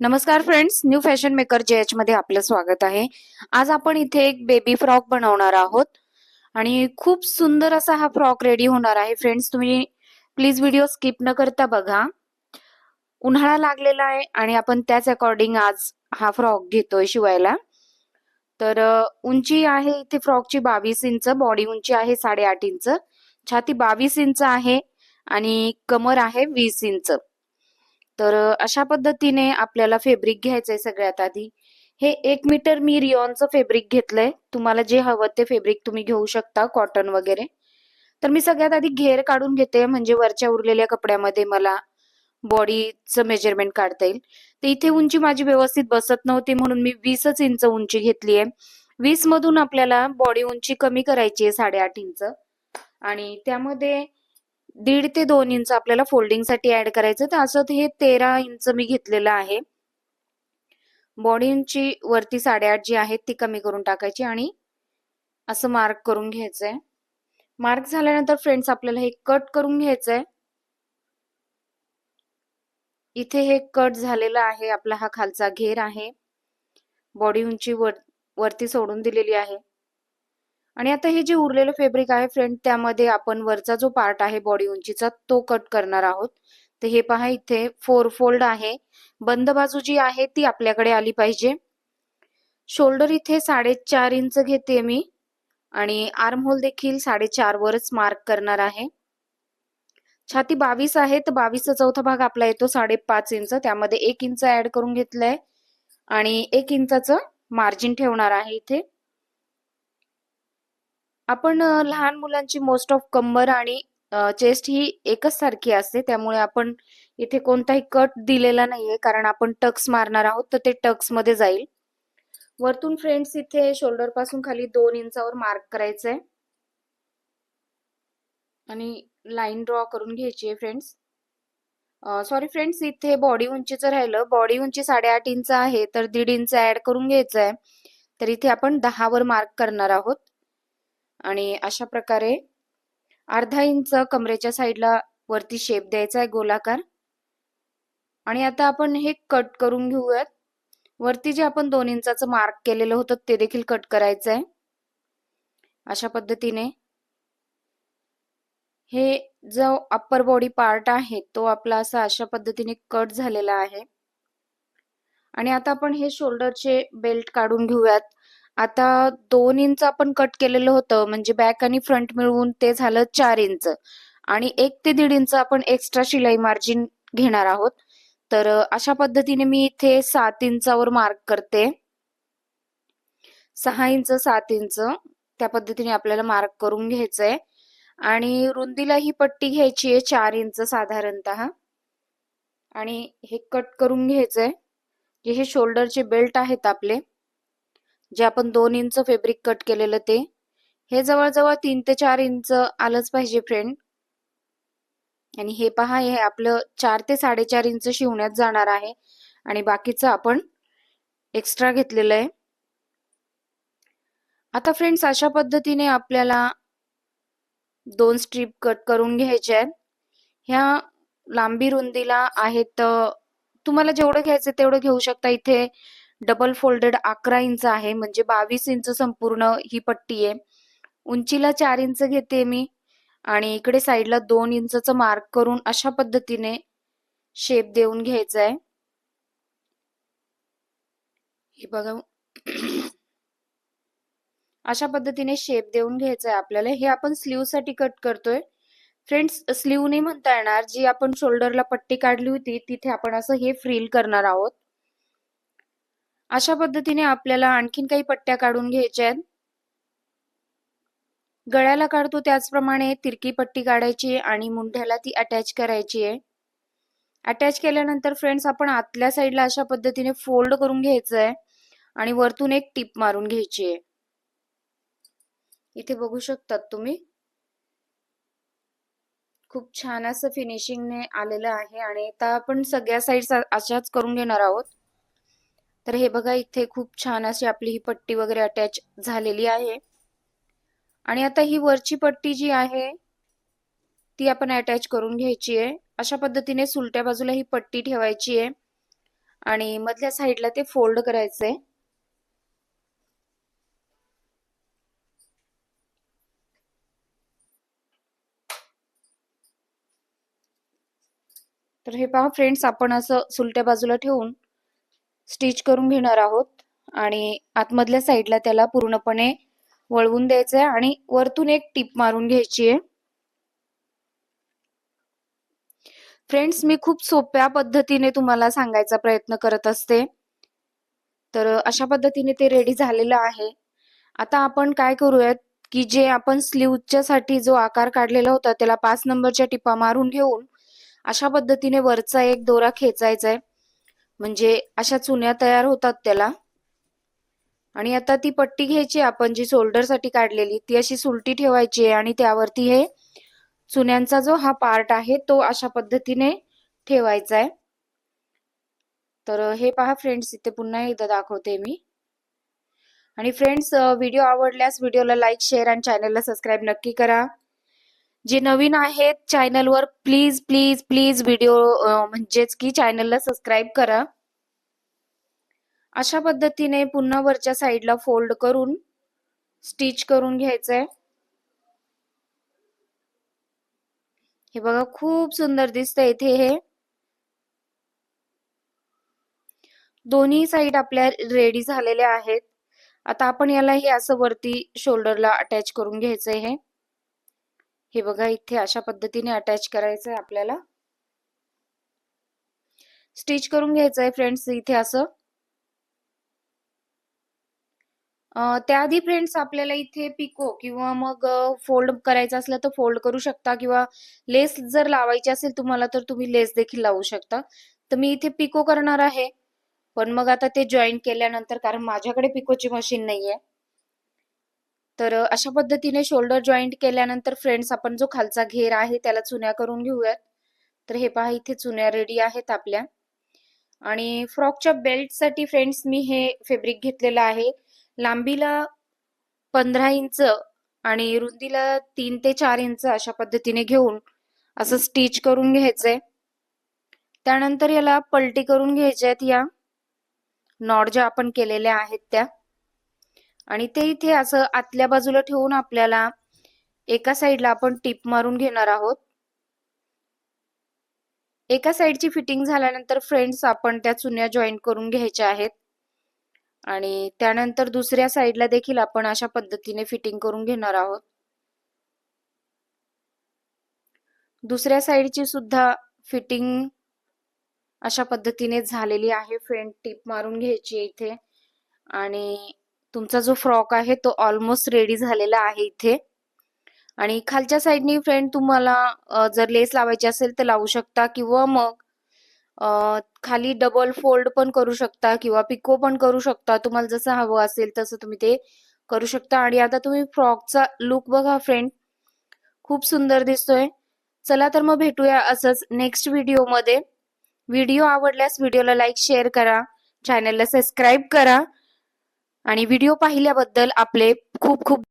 नमस्कार friends new fashion maker J H मध्ये आपलं स्वागत आहे. आज आपण इथे एक बेबी फ्रॉक बनवणार आहोत. आणि खूप सुंदर असा हा फ्रॉक रेडी होणार आहे. फ्रेंड्स तुम्ही प्लीज व्हिडिओ स्किप न करता बघा. उन्हाळा लागलेला आहे आणि आपण त्याच अकॉर्डिंग आज हा फ्रॉक घेतोय शिवायला. तर उंची आहे इथे फ्रॉकची बावीस इंच बॉडी उंची आहे साडेआठ इंच. छाती बावीस इंच आहे आणि कमर आहे वीस इंच. तर अशा पद्धतीने आपल्याला फेब्रिक घ्यायचंय सगळ्यात आधी. हे एक मीटर मी रिओनचं फेब्रिक घेतलंय. तुम्हाला जे हवं ते फेब्रिक तुम्ही घेऊ शकता कॉटन वगैरे. तर मी सगळ्यात आधी घेर काढून घेते म्हणजे वरच्या उरलेल्या कपड्यामध्ये मला बॉडीचं मेजरमेंट काढता येईल. तर इथे उंची माझी व्यवस्थित बसत नव्हती म्हणून मी वीसच इंच उंची घेतली आहे. वीस मधून आपल्याला बॉडी उंची कमी करायची आहे साडेआठ इंच. आणि त्यामध्ये दीड ते दोन इंच आपल्याला फोल्डिंगसाठी ऍड करायचं तर असं हे तेरा इंच मी घेतलेलं आहे. बॉडींची वरती साडेआठ जी आहे ती कमी करून टाकायची आणि असं मार्क करून घ्यायचंय. मार्क झाल्यानंतर फ्रेंड्स आपल्याला हे कट करून घ्यायचंय. इथे हे कट झालेलं आहे. आपला हा खालचा घेर आहे. बॉडी उंची वर वरती सोडून दिलेली आहे. आणि आता हे जे उरलेलं फेब्रिक आहे फ्रेंड त्यामध्ये आपण वरचा जो पार्ट आहे बॉडी उंचीचा तो कट करणार आहोत. तर हे पहा इथे फोर फोल्ड आहे. बंद बाजू जी आहे ती आपल्याकडे आली पाहिजे. शोल्डर इथे साडेचार इंच घेते मी. आणि आर्म होल देखील साडेचार वरच मार्क करणार आहे. छाती बावीस आहे तर बावीसचा चौथा भाग आपला येतो साडेपाच इंच त्यामध्ये एक इंच ऍड करून घेतलंय. आणि एक इंचाचं मार्जिन ठेवणार आहे इथे. आपण लहान मुलांची मोस्ट ऑफ कंबर आणि चेस्ट ही एकच सारखी असते. त्यामुळे आपण इथे कोणताही कट दिलेला नाहीये. कारण आपण टक्स मारणार आहोत तर ते टक्समध्ये जाईल. वरतून फ्रेंड्स इथे शोल्डरपासून खाली दोन इंचावर मार्क करायचंय. आणि लाईन ड्रॉ करून घ्यायची आहे फ्रेंड्स सॉरी फ्रेंड्स इथे बॉडी उंचीचं राहिलं. बॉडी उंची साडेआठ इंच आहे तर दीड इंच ऍड करून घ्यायचं आहे तर इथे आपण दहावर मार्क करणार आहोत. आणि अशा प्रकारे अर्धा इंच कमरेच्या साईडला वरती शेप द्यायचा आहे गोलाकार. आणि आता आपण हे कट करून घेऊयात. वरती जे आपण दोन इंचाचं मार्क केलेलं होतं ते देखील कट करायचं आहे. अशा पद्धतीने. हे जो अप्पर बॉडी पार्ट आहे तो आपला असा अशा पद्धतीने कट झालेला आहे. आणि आता आपण हे शोल्डरचे बेल्ट काढून घेऊयात. आता दोन इंच आपण कट केलेलं होतं. म्हणजे बॅक आणि फ्रंट मिळवून ते झालं चार इंच आणि एक ते दीड इंच आपण एक्स्ट्रा शिलाई मार्जिन घेणार आहोत. तर अशा पद्धतीने मी इथे सात इंचावर मार्क करते. सहा इंच सात इंच त्या पद्धतीने आपल्याला मार्क करून घ्यायचंय. आणि रुंदीला ही पट्टी घ्यायची आहे चार इंच साधारणतः. आणि हे कट करून घ्यायचंय. जे हे शोल्डरचे बेल्ट आहेत आपले जे आपण दोन इंच फेब्रिक कट केलेलं ते हे जवळजवळ तीन ते चार इंच आलंच पाहिजे फ्रेंड आणि हे पहा हे आपलं चार ते साडेचार इंच शिवण्यात जाणार आहे. आणि बाकीचं आपण एक्स्ट्रा घेतलेलं आहे. आता फ्रेंड्स अशा पद्धतीने आपल्याला दोन स्ट्रीप कट करून घ्यायच्या आहेत. ह्या लांबी रुंदीला आहेत तुम्हाला जेवढं घ्यायचं तेवढं घेऊ शकता. इथे डबल फोल्डेड अकरा इंच आहे म्हणजे बावीस इंच संपूर्ण ही पट्टी आहे. उंचीला चार इंच घेते मी आणि इकडे साईडला दोन इंचचं मार्क करून अशा पद्धतीने शेप देऊन घ्यायचा आहे. हे बघा. अशा पद्धतीने शेप देऊन घ्यायचा आहे आपल्याला. हे आपण स्लीवसाठी कट करतोय. फ्रेंड्स स्लीव नाही म्हणता येणार जी आपण शोल्डरला पट्टी काढली होती तिथे आपण असं हे फ्रील करणार आहोत. अशा पद्धतीने आपल्याला आणखीन काही पट्ट्या काढून घ्यायच्या आहेत. गळ्याला काढतो त्याचप्रमाणे तिरकी पट्टी काढायची आणि मुंढ्याला ती अटॅच करायची आहे. अटॅच केल्यानंतर फ्रेंड्स आपण आतल्या साईडला अशा पद्धतीने फोल्ड करून घ्यायचं आहे आणि वरतून एक टिप मारून घ्यायची आहे. इथे बघू शकतात तुम्ही. खूप छान असं फिनिशिंगने आलेलं आहे आणि आता आपण सगळ्या साईड अशाच करून घेणार आहोत. तर हे बघा इथे खूप छान अशी आपली ही पट्टी वगैरे अटॅच झालेली आहे. आणि आता ही वरची पट्टी जी आहे ती आपण अटॅच करून घ्यायची आहे. अशा पद्धतीने सुलट्या बाजूला ही पट्टी ठेवायची आहे. आणि मधल्या साईडला ते फोल्ड करायचंय तर हे पहा फ्रेंड्स आपण असं सुलट्या बाजूला ठेवून स्टिच करून घेणार आहोत आणि आतमधल्या साईडला त्याला पूर्णपणे वळवून द्यायचं आहे आणि वरतून एक टीप मारून घ्यायची आहे. फ्रेंड्स मी खूप सोप्या पद्धतीने तुम्हाला सांगायचा प्रयत्न करत असते. तर अशा पद्धतीने ते रेडी झालेलं आहे. आता आपण काय करूयात की जे आपण स्लीवच्या साठी जो आकार काढलेला होता त्याला पाच नंबरच्या टिपा मारून घेऊन अशा पद्धतीने वरचा एक दोरा खेचायचा आहे म्हणजे अशा चुन्या तयार होतात त्याला. आणि आता ती पट्टी घ्यायची आपण जी शोल्डरसाठी काढलेली ती अशी सुलटी ठेवायची आहे आणि त्यावरती हे चुन्यांचा जो हा पार्ट आहे तो अशा पद्धतीने ठेवायचा आहे. तर हे पहा फ्रेंड्स इथे पुन्हा एकदा दाखवते मी. आणि फ्रेंड्स व्हिडिओ आवडल्यास व्हिडिओला लाईक शेअर आणि चॅनलला सबस्क्राईब नक्की करा. जे नवीन आहेत चॅनलवर प्लीज प्लीज प्लीज व्हिडिओ म्हणजेच की चॅनलला सबस्क्राईब करा. अशा पद्धतीने पुन्हा वरच्या साईडला फोल्ड करून स्टिच करून घ्यायचंय. हे बघा खूप सुंदर दिसतंय इथे हे. दोन्ही साईड आपल्या रेडी झालेल्या आहेत. आता आपण याला हे असं वरती शोल्डरला अटॅच करून घ्यायचंय हे. हे बघा इथे अशा पद्धतीने अटॅच करायचंय आपल्याला. स्टिच करून घ्यायचंय फ्रेंड्स इथे असं. त्याआधी फ्रेंड्स आपल्याला इथे पिको किंवा मग फोल्ड करायचं असलं तर फोल्ड करू शकता किंवा लेस जर लावायची असेल तुम्हाला तर तुम्ही लेस देखील लावू शकता. तर मी इथे पिको करणार आहे. पण मग आता ते जॉईन केल्यानंतर कारण माझ्याकडे पिकोची मशीन नाहीये. तर अशा पद्धतीने शोल्डर जॉईंट केल्यानंतर फ्रेंड्स आपण जो खालचा घेर आहे त्याला चुन्या करून घेऊयात. तर हे पहा इथे चुन्या रेडी आहेत आपल्या. आणि फ्रॉकच्या बेल्टसाठी फ्रेंड्स मी हे फेब्रिक घेतलेलं आहे. लांबीला पंधरा इंच आणि रुंदीला तीन ते चार इंच अशा पद्धतीने घेऊन असं स्टिच करून घ्यायचंय. त्यानंतर याला पलटी करून घ्यायच्या आहेत या. नॉड ज्या आपण केलेल्या आहेत त्या. आणि ते इथे असं आतल्या बाजूला ठेवून आपल्याला एका साईडला आपण टिप मारून घेणार आहोत. एका साईडची फिटिंग झाल्यानंतर फ्रेंड्स आपण त्या चुन्या जॉईन करून घ्यायच्या आहेत. आणि त्यानंतर दुसऱ्या साईडला देखील आपण अशा पद्धतीने फिटिंग करून घेणार आहोत. दुसऱ्या साईडची सुद्धा फिटिंग अशा पद्धतीने झालेली आहे. फ्रेंड टीप मारून घ्यायची इथे. आणि तुमचा जो फ्रॉक आहे तो ऑलमोस्ट रेडी झालेला आहे इथे. आणि खालच्या साईडनी फ्रेंड तुम्हाला जर लेस लावायची असेल तर लावू शकता किंवा मग खाली डबल फोल्ड पण करू शकता किंवा पिको पण करू शकता. तुम्हाला जसं हवं असेल तसं तुम्ही ते करू शकता. आणि आता तुम्ही फ्रॉकचा लुक बघा फ्रेंड खूप सुंदर दिसतोय. चला तर मग भेटूया असंच नेक्स्ट व्हिडिओमध्ये व्हिडिओ आवडल्यास व्हिडिओला लाईक शेअर करा. चॅनलला सबस्क्राईब करा. आणि व्हिडिओ पाहिल्याबद्दल आपले खूप खूप